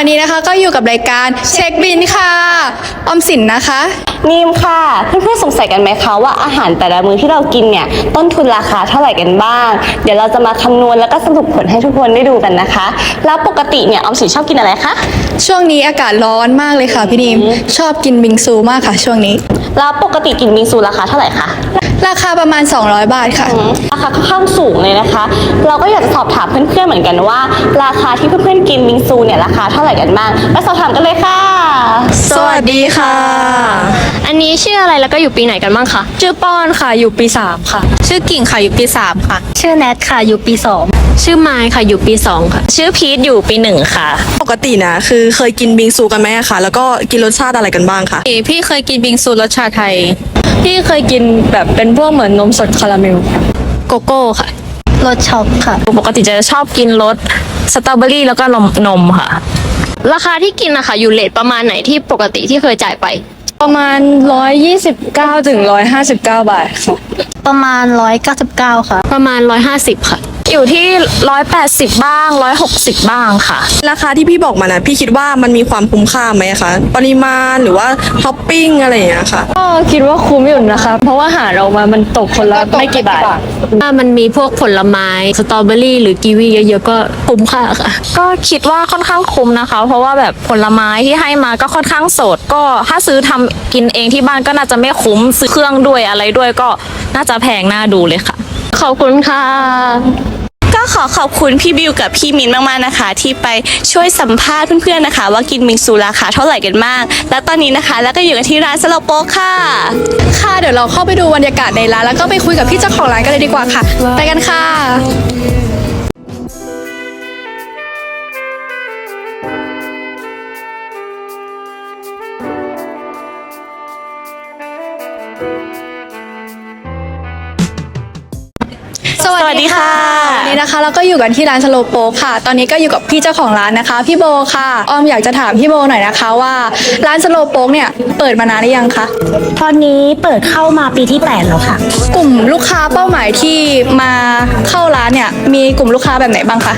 วันนี้นะคะก็อยู่กับรายการเช็คบินค่ะ ออมสินนะคะนีมค่ะ เพื่อนๆสงสัยกันไหมคะว่าอาหารแต่ละมื้อที่เรากินเนี่ยต้นทุนราคาเท่าไหร่กันบ้าง เดี๋ยวเราจะมาคำนวณแล้วก็สรุปผลให้ทุกคนได้ดูกันนะคะ แล้วปกติเนี่ยออมสินชอบกินอะไรคะ ช่วงนี้อากาศร้อนมากเลยค่ะพี่นิมชอบกินบิงซูมากค่ะ ช่วงนี้ แล้วปกติกินบิงซูราคาเท่าไหร่คะ ราคาประมาณ 200 บาทค่ะ ราคาค่อนข้างสูงเลยนะคะ เราก็อยากจะสอบถามเพื่อนๆเหมือนกันว่า ราคาที่เพื่อนๆกินบิงซูเนี่ยราคาเท่าไหร่กันบ้างไปสอบถามกันเลยค่ะ สวัสดีค่ะ อันนี้ชื่ออะไรแล้วก็อยู่ปีไหนกันบ้างคะ ชื่อป้อนค่ะอยู่ปี 3 ค่ะ ชื่อกิ่งค่ะอยู่ปี 3 ค่ะ ชื่อแนทค่ะอยู่ปี 2 ชื่อไมค์ค่ะอยู่ปี 2 ค่ะ ชื่อพีทอยู่ปี 1 ค่ะ ปกตินะคือเคยกินบิงซูกันไหมอะคะแล้วก็กินรสชาติอะไรกันบ้างคะพี่เคยกินบิงซูรสชาไทย พี่เคยกินแบบเป็นพวกเหมือนนมสดคาราเมลโกโก้ค่ะ รสช็อกค่ะ ปกติจะชอบกินรสสตรอเบอรี่แล้วก็นมนมค่ะ ราคาที่กินนะคะอยู่เลทประมาณไหนที่ปกติที่เคยจ่ายไป ประมาณ 129ถึง159 บาทค่ะประมาณ 199 ค่ะ ประมาณ 150 ค่ะ อยู่ที่180บ้าง160บ้างค่ะ ราคาที่พี่บอกมานะพี่คิดว่ามันมีความคุ้มค่าไหมอะคะ ปริมาณหรือว่าท็อปปิ้งอะไรอย่างเงี้ยค่ะ ก็คิดว่าคุ้มอยู่นะคะ เพราะว่าหารออกมามันตกคนละไม่กี่บาท ถ้ามันมีพวกผลไม้สตรอเบอรี่หรือกีวีเยอะๆก็คุ้มค่าค่ะ ก็คิดว่าค่อนข้างคุ้มนะคะ เพราะว่าแบบผลไม้ที่ให้มาก็ค่อนข้างสด ก็ถ้าซื้อทำกินเองที่บ้านก็น่าจะไม่คุ้มซื้อเครื่องด้วยอะไรด้วยก็น่าจะแพงน่าดูเลยค่ะ ขอบคุณค่ะ ก็ขอขอบคุณพี่บิวกับพี่มินมากๆนะคะ ที่ไปช่วยสัมภาษณ์เพื่อนๆนะคะ ว่ากินบิงซูราคาเท่าไหร่กันบ้างและตอนนี้นะคะ แล้วก็อยู่กันที่ร้านสโลโปกค่ะ ค่ะเดี๋ยวเราเข้าไปดูบรรยากาศในร้านแล้วก็ไปคุยกับพี่เจ้าของร้านกันเลยดีกว่าค่ะ ไปกันค่ะ สวัสดีค่ะวั นนี้นะคะ เราก็อยู่กันที่ร้านสโลโปกค่ะ ตอนนี้ก็อยู่กับพี่เจ้าของร้านนะคะ พี่โบค่ะ ออมอยากจะถามพี่โบหน่อยนะคะว่าร้านสโลโปกเนี่ยเปิดมานานหรือยังคะ ตอนนี้เปิดเข้ามาปีที่ 8 แล้วค่ะ กลุ่มลูกค้าเป้าหมายที่มาเข้าร้านเนี่ยมีกลุ่มลูกค้าแบบไหนบ้างคะ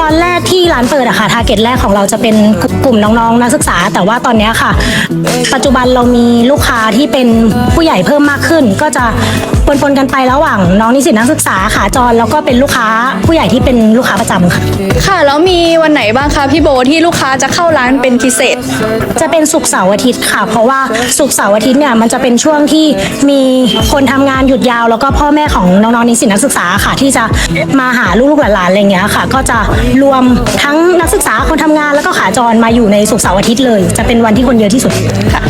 ตอนแรกที่ร้านเปิดอะค่ะทาร์เก็ตแรกของเราจะเป็นกลุ่มน้องๆ นักศึกษา แต่ว่าตอนเนี้ยค่ะ ปัจจุบันเรามีลูกค้าที่เป็นผู้ใหญ่เพิ่มมากขึ้น ก็จะปนๆกันไประหว่างน้องนิสิตนักศึกษาขาจรแล้วก็เป็นลูกค้าผู้ใหญ่ที่เป็นลูกค้าประจำค่ะ ค่ะ แล้วมีวันไหนบ้างคะพี่โบที่ลูกค้าจะเข้าร้านเป็นพิเศษ จะเป็นศุกร์เสาร์อาทิตย์ค่ะ เพราะว่าศุกร์เสาร์อาทิตย์เนี่ยมันจะเป็นช่วงที่มีคนทำงานหยุดยาว แล้วก็พ่อแม่ของน้องๆนิสิตนักศึกษาค่ะที่จะมาหาลูกๆหลานๆอะไรเงี้ยค่ะ ก็จะรวมทั้งนักศึกษาคนทำงานแล้วก็ขาจรมาอยู่ในศุกร์เสาร์อาทิตย์เลย จะเป็นวันที่คนเยอะที่สุด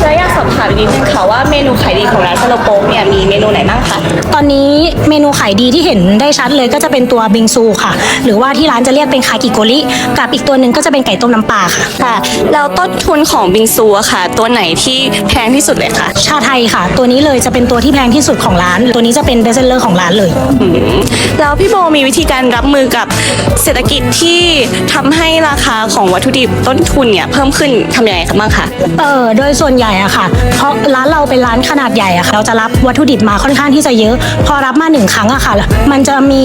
แล้วอยากสอบถามอีกนิดนึงค่ะว่าเมนูขายดีของร้านสโลโปกเนี่ยมีเมนูไหนบ้างคะตอนนี้เมนูขายดีที่เห็นได้ชัดเลยก็จะเป็นตัวบิงซูค่ะ หรือว่าที่ร้านจะเรียกเป็นคากิโกริกับอีกตัวหนึ่งก็จะเป็นไก่ต้มน้ำปลาค่ะ ค่ะแล้วต้นทุนของบิงซูอะค่ะ ตัวไหนที่แพงที่สุดเลยคะชาไทยค่ะ ตัวนี้เลยจะเป็นตัวที่แพงที่สุดของร้าน ตัวนี้จะเป็นเบสเซลเลอร์ของร้านเลยแล้วพี่โบมีวิธีการรับมือกับเศรษฐกิจที่ทำให้ราคาของวัตถุดิบต้นทุนเนี่ยเพิ่มขึ้นทำยังไงกันบ้างคะ เออโดยส่วนใหญ่อะค่ะ เพราะร้านเราเป็นร้านขนาดใหญ่อะค่ะ เราจะรับวัตถุดิบมาค่อนข้างที่จะเยอะ พอรับมาหนึ่งครั้งอะค่ะมันจะมี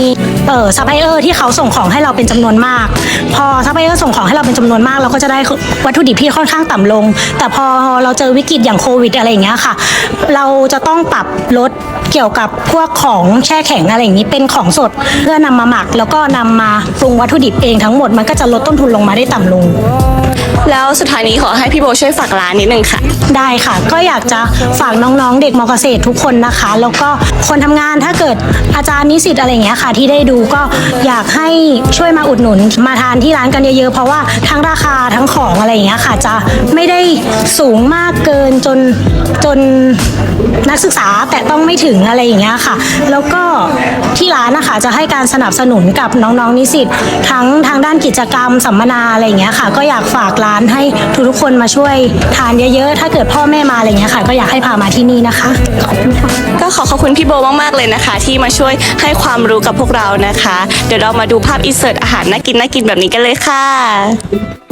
เออซัพพลายเออร์ที่เขาส่งของให้เราเป็นจำนวนมาก พอซัพพลายเออร์ส่งของให้เราเป็นจำนวนมากเราก็จะได้วัตถุดิบที่ค่อนข้างต่ำลง แต่พอเราเจอวิกฤตอย่างโควิดอะไรอย่างเงี้ยค่ะ เราจะต้องปรับลดเกี่ยวกับพวกของแช่แข็งอะไรอย่างนี้เป็นของสดเพื่อนำมาหมัก แล้วก็นำมาปรุงวัตถุดิบเองทั้งหมดมันก็จะลดต้นทุนลงมาได้ต่ำลง แล้วสุดท้ายนี้ขอให้พี่โบช่วยฝากร้านนิดนึงค่ะ ได้ค่ะ ก็อยากจะฝากน้องๆ เด็กมเกษตรทุกคนนะคะ แล้วก็คนทำงานถ้าเกิดอาจารย์นิสิตอะไรอย่างเงี้ยค่ะ ที่ได้ดูก็อยากให้ช่วยมาอุดหนุนมาทานที่ร้านกันเยอะๆ เพราะว่าทั้งราคาทั้งของอะไรอย่างเงี้ยค่ะ จะไม่ได้สูงมากเกินจนจนนักศึกษาแต่ต้องไม่ถึงอะไรอย่างเงี้ยค่ะ แล้วก็ที่ร้านนะคะจะให้การสนับสนุนกับน้องๆนิสิตทั้งทางด้านกิจกรรมสัมมนาอะไรอย่างเงี้ยค่ะ ก็อยากฝากร้านให้ทุกๆคนมาช่วยทานเยอะๆ ถ้าเกิดพ่อแม่มาอะไรเงี้ยค่ะ ก็อยากให้พามาที่นี่นะคะขอบคุณค่ะก็ขอขอบคุณพี่โบมากๆเลยนะคะ ที่มาช่วยให้ความรู้กับพวกเรานะคะ เดี๋ยวเรามาดูภาพอินเสิร์ตอาหารน่ากินน่ากินแบบนี้กันเลยค่ะ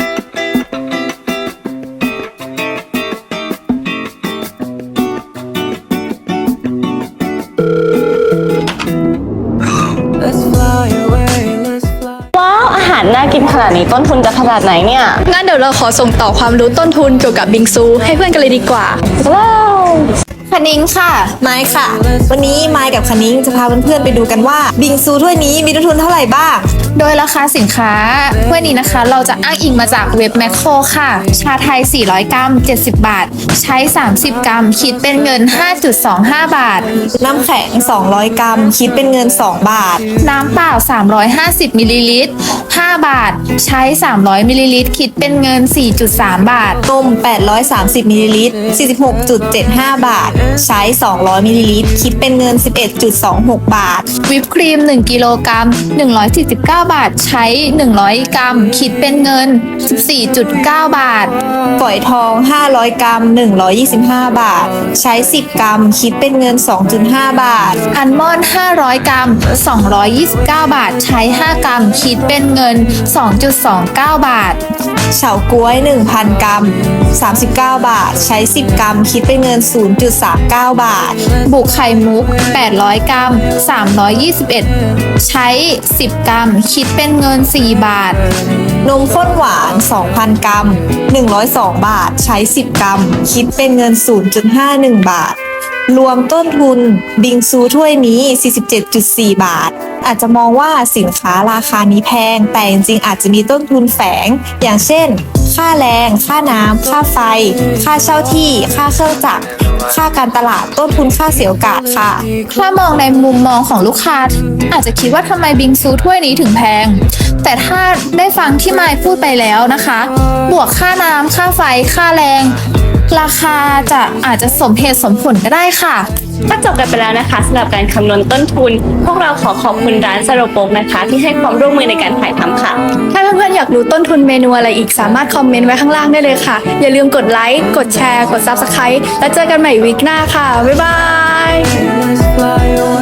ขนาดนี้ต้นทุนจะขนาดไหนเนี่ยงั้นเดี๋ยวเราขอส่งต่อความรู้ต้นทุนเกี่ยวกับบิงซู ให้เพื่อนกันเลยดีกว่าว้าวคณิ้งค่ะ ไม้ค่ะ วันนี้ไม้กับคณิ้งจะพาเพื่อนๆไปดูกันว่า บิงซูถ้วยนี้มีต้นทุนเท่าไหร่บ้าง โดยราคาสินค้าถ้วยนี้นะคะ เราจะอ้างอิงมาจากเว็บแมคโครค่ะ ชาไทย 400 กรัม 70 บาท ใช้ 30 กรัม คิดเป็นเงิน 5.25 บาท น้ำแข็ง 200 กรัม คิดเป็นเงิน 2 บาท น้ำเปล่า 350 มิลลิลิตร 5 บาท ใช้ 300มิลลิลิตรคิดเป็นเงิน 4.3 บาทนม830มิลลิลิตร46.75 บาท ใช้ 200มิลลิลิตรคิดเป็นเงิน 11.26 บาท วิปครีม 1 กิโลกรัม 149 บาท ใช้ 100 กรัม คิดเป็นเงิน 14.9 บาท ฝอยทอง 500 กรัม 125 บาท ใช้ 10 กรัม คิดเป็นเงิน 2.5 บาท อัลมอนด์ 500 กรัม 229 บาท ใช้ 5 กรัม คิดเป็นเงิน2.29 บาท เฉาก๊วย 1,000 กรัม 39 บาท ใช้ 10 กรัม คิดเป็นเงิน 0.39 บาท บุกไข่มุก 800 กรัม 321 ใช้ 10 กรัม คิดเป็นเงิน 4 บาท นมข้นหวาน 2,000 กรัม 102 บาท ใช้ 10 กรัม คิดเป็นเงิน 0.51 บาท รวมต้นทุนบิงซูถ้วยนี้ 47.4 บาท อาจจะมองว่าสินค้าราคานี้แพง แต่จริงๆอาจจะมีต้นทุนแฝง อย่างเช่น ค่าแรง ค่าน้ำ ค่าไฟ ค่าเช่าที่ ค่าเครื่องจักร ค่าการตลาด ต้นทุนค่าเสียโอกาสค่ะ ถ้ามองในมุมมองของลูกค้า อาจจะคิดว่าทำไมบิงซูถ้วยนี้ถึงแพง แต่ถ้าได้ฟังที่มายพูดไปแล้วนะคะ บวกค่าน้ำ ค่าไฟ ค่าแรง ราคาจะอาจจะสมเหตุสมผลก็ได้ค่ะ ก็จบกันไปแล้วนะคะสำหรับการคำนวณต้นทุน พวกเราขอขอบคุณร้านสโรโปกนะคะ ที่ให้ความร่วมมือในการถ่ายทำค่ะ ถ้าเพื่อนๆอยากรู้ต้นทุนเมนูอะไรอีกสามารถคอมเมนต์ไว้ข้างล่างได้เลยค่ะ อย่าลืมกดไลค์กดแชร์ กด Subscribe แล้วเจอกันใหม่วีคหน้าค่ะ บ๊ายบาย